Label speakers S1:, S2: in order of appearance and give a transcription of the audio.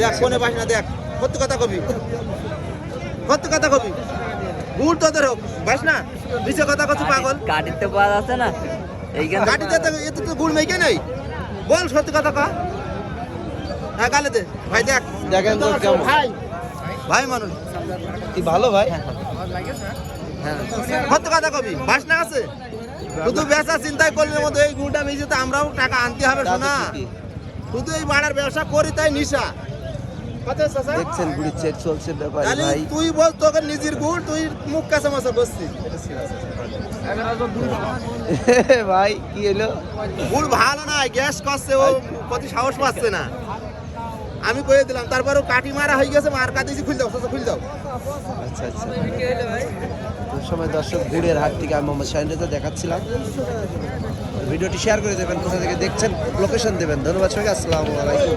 S1: দেখ কোনে পাস না দেখ। কত কথা কবি। কত কথা কবি। গুড় তোদের হোক। পাস না? নিচে কথা কচ্ছি পাগল।
S2: পাওয়া আছে না। এইখানে
S1: গাড়িতে তো এতে তো গুড় মেখে নেই। বল সত্যি কথা কা। হ্যাঁ গালে দে। ভাই দেখ।
S3: দেখেন তো কেমন।
S1: ভাই। ভাই মানুষ।
S3: কি ভালো ভাই।
S1: কত কথা কবি। বাস না আছে? শুধু ব্যবসা চিন্তাই করলে মতো এই গুড়টা বেশি তো আমরাও টাকা আনতে হবে শোনা। শুধু এই বাড়ার ব্যবসা করি তাই নিশা। কত?
S3: দেখছেন গুড়ি চেক চলছে ব্যাপারে ভাই।
S1: তুই বল তোকে নিজের গুড় তুই মুখ কাছে মাসা বসছিস
S3: ভাই কি হলো?
S1: গুড় ভালো না গ্যাস করছে ও কত সাহস পাচ্ছে না। আমি কয়ে দিলাম তারপরে কাটি মারা হয়ে গেছে মার কাটিছি খুল দাও খুল দাও।
S3: আচ্ছা আচ্ছা। সময় দর্শক গুড়ের হাট থেকে আমি মোহাম্মদ শাহিন রেজা দেখাচ্ছিলাম। ভিডিওটি শেয়ার করে দেবেন কোথা থেকে দেখছেন লোকেশন দেবেন। ধন্যবাদ সবাইকে আসসালামু আলাইকুম।